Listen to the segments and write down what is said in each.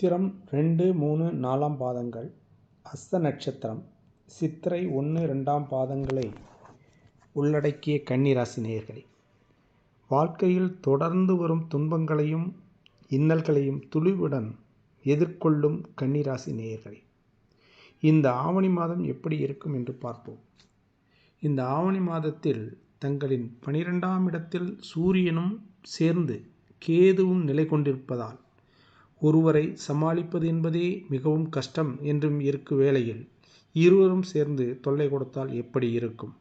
சித்திரம் ரெண்டு மூணு நாலாம் பாதங்கள். அஸ்த நட்சத்திரம். சித்திரை ஒன்று ரெண்டாம் பாதங்களை உள்ளடக்கிய கன்னிராசி நேயர்களே வாழ்க்கையில் தொடர்ந்து வரும் துன்பங்களையும் இன்னல்களையும் துளிவுடன் எதிர்கொள்ளும் கன்னிராசி நேயர்களே இந்த ஆவணி மாதம் எப்படி இருக்கும் என்று பார்ப்போம். இந்த ஆவணி மாதத்தில் தங்களின் பனிரெண்டாம் இடத்தில் சூரியனும் சேர்ந்து கேதுவும் நிலை கொண்டிருப்பதால் ஒருவரை சமாளிப்பது என்பதே மிகவும் கஷ்டம் என்றும் இருக்கும் வேளையில் இருவரும் சேர்ந்து தொல்லை கொடுத்தால் எப்படி இருக்கும்?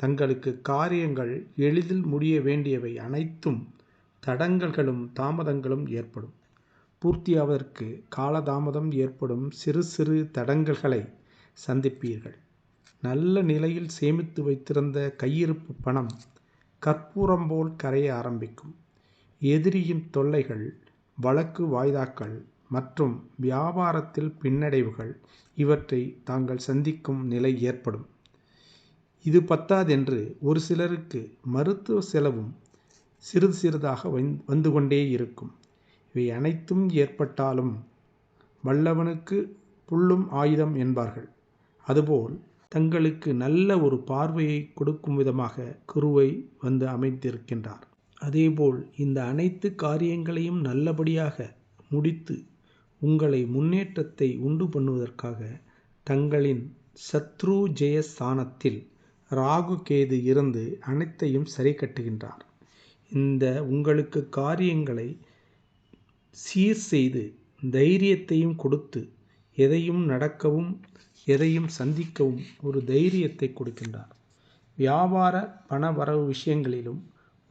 தங்களுக்கு காரியங்கள் எளிதில் முடிய வேண்டியவை அனைத்தும் தடங்கல்களும் தாமதங்களும் ஏற்படும். பூர்த்தியாவதற்கு காலதாமதம் ஏற்படும் சிறு சிறு தடங்கல்களை சந்திப்பீர்கள். நல்ல நிலையில் சேமித்து வைத்திருந்த கையிருப்பு பணம் கற்பூரம் போல் கரைய ஆரம்பிக்கும். எதிரியின் தொல்லைகள் வழக்கு வாய்தாக்கள் மற்றும் வியாபாரத்தில் பின்னடைவுகள் இவற்றை தாங்கள் சந்திக்கும் நிலை ஏற்படும். இது பத்தாதென்று ஒரு சிலருக்கு மருத்துவ செலவும் சிறிது சிறிதாக வந்து கொண்டே இருக்கும். இவை அனைத்தும் ஏற்பட்டாலும் வல்லவனுக்கு புல்லும் ஆயுதம் என்பார்கள். அதுபோல் தங்களுக்கு நல்ல ஒரு பார்வையை கொடுக்கும் விதமாக குருவை வந்து அமைத்திருக்கின்றார் அதேபோல் இந்த அனைத்து காரியங்களையும் நல்லபடியாக முடித்து உங்களை முன்னேற்றத்தை உண்டு பண்ணுவதற்காக தங்களின் சத்ரு ஜெயஸ்தானத்தில் ராகு கேது இருந்து அனைத்தையும் சரி கட்டுகின்றார் இந்த உங்களுக்கு காரியங்களை சீர் செய்து தைரியத்தையும் கொடுத்து எதையும் நடக்கவும் எதையும் சந்திக்கவும் ஒரு தைரியத்தை கொடுக்கின்றார். வியாபார பண வரவு விஷயங்களிலும்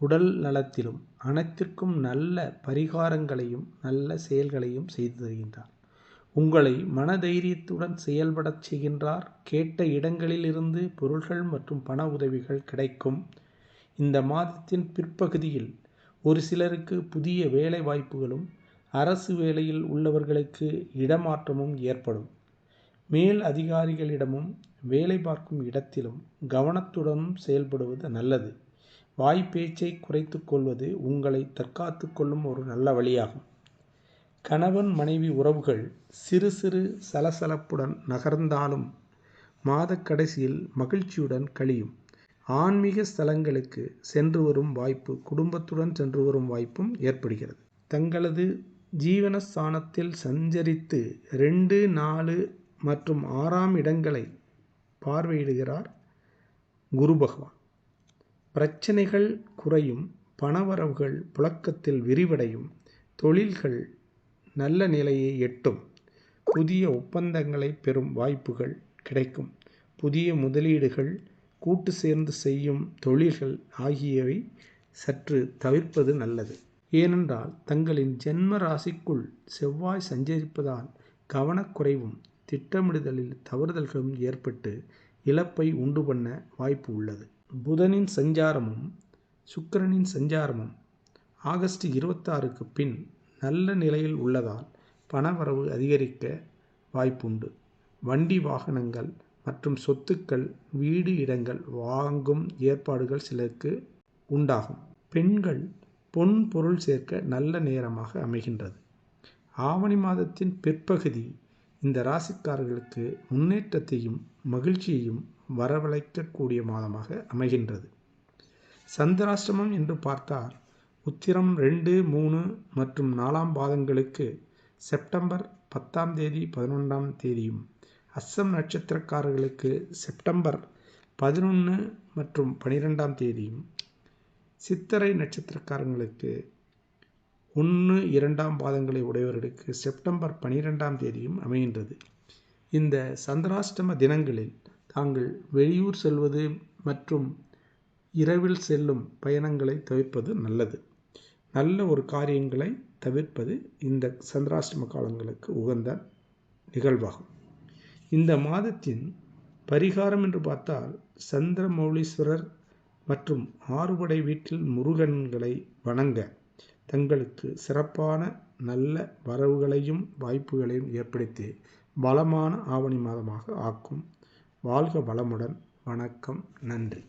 உடல் நலத்திலும் அனைத்திற்கும் நல்ல பரிகாரங்களையும் நல்ல செயல்களையும் செய்து தருகின்றார். உங்களை மன தைரியத்துடன் செயல்படச் செய்கின்றார். கேட்ட இடங்களிலிருந்து பொருள்கள் மற்றும் பண உதவிகள் கிடைக்கும். இந்த மாதத்தின் பிற்பகுதியில் ஒரு சிலருக்கு புதிய வேலை வாய்ப்புகளும் அரசு வேலையில் உள்ளவர்களுக்கு இடமாற்றமும் ஏற்படும். மேல் அதிகாரிகளிடமும் வேலை பார்க்கும் இடத்திலும் கவனத்துடனும் செயல்படுவது நல்லது. வாய்ப்பேச்சை குறைத்து கொள்வது உங்களை தற்காத்து கொள்ளும் ஒரு நல்ல வழியாகும். கணவன் மனைவி உறவுகள் சிறு சிறு சலசலப்புடன் நகர்ந்தாலும் மாத கடைசியில் மகிழ்ச்சியுடன் கழியும். ஆன்மீக ஸ்தலங்களுக்கு சென்று வரும் வாய்ப்பு குடும்பத்துடன் சென்று வரும் வாய்ப்பும் ஏற்படுகிறது. தங்களது ஜீவனஸ்தானத்தில் சஞ்சரித்து ரெண்டு நாலு மற்றும் ஆறாம் இடங்களை பார்வையிடுகிறார் குரு பகவான். பிரச்சனைகள் குறையும் பணவரவுகள் புழக்கத்தில் விரிவடையும் தொழில்கள் நல்ல நிலையை எட்டும் புதிய ஒப்பந்தங்களை பெறும் வாய்ப்புகள் கிடைக்கும் புதிய முதலீடுகள் கூட்டு சேர்ந்து செய்யும் தொழில்கள் ஆகியவை சற்று தவிர்ப்பது நல்லது. ஏனென்றால் தங்களின் ஜென்ம ராசிக்குள் செவ்வாய் சஞ்சரிப்பதால் கவனக்குறைவும் திட்டமிடுதலில் தவறுதல்களும் ஏற்பட்டு இழப்பை உண்டு பண்ண வாய்ப்பு உள்ளது. புதனின் சஞ்சாரமும் சுக்கிரனின் சஞ்சாரமும் ஆகஸ்ட் இருபத்தாறுக்கு பின் நல்ல நிலையில் உள்ளதால் பணவரவு அதிகரிக்க வாய்ப்புண்டு. வண்டி வாகனங்கள் மற்றும் சொத்துக்கள் வீடு இடங்கள் வாங்கும் ஏற்பாடுகள் சிலருக்கு உண்டாகும். பெண்கள் பொன் பொருள் சேர்க்க நல்ல நேரமாக அமைகின்றது. ஆவணி மாதத்தின் பிற்பகுதி இந்த ராசிக்காரர்களுக்கு முன்னேற்றத்தையும் மகிழ்ச்சியையும் வரவழைக்கக்கூடிய மாதமாக அமைகின்றது. சந்திராஷ்டமம் என்று பார்த்தால் உத்திரம் ரெண்டு மூணு மற்றும் நாலாம் பாதங்களுக்கு செப்டம்பர் பத்தாம் தேதி பதினொன்றாம் தேதியும் அஸ்ஸம் நட்சத்திரக்காரர்களுக்கு செப்டம்பர் பதினொன்று மற்றும் பனிரெண்டாம் தேதியும் சித்தரை நட்சத்திரக்காரங்களுக்கு ஒன்று இரண்டாம் பாதங்களை உடையவர்களுக்கு செப்டம்பர் பனிரெண்டாம் தேதியும் அமைகின்றது. இந்த சந்திராஷ்டம தினங்களில் தாங்கள் வெளியூர் செல்வது மற்றும் இரவில் செல்லும் பயணங்களை தவிர்ப்பது நல்லது. நல்ல ஒரு காரியங்களை தவிர்ப்பது இந்த சந்திராஷ்டம காலங்களுக்கு உகந்த நிகழ்வாகும். இந்த மாதத்தின் பரிகாரம் என்று பார்த்தால் சந்திரமௌலீஸ்வரர் மற்றும் ஆறுபடை வீட்டில் முருகன்களை வணங்க தங்களுக்கு சிறப்பான நல்ல வரவுகளையும் வாய்ப்புகளையும் ஏற்படுத்தி பலமான ஆவணி மாதமாக ஆக்கும் வாழ்க வளமுடன். வணக்கம். நன்றி.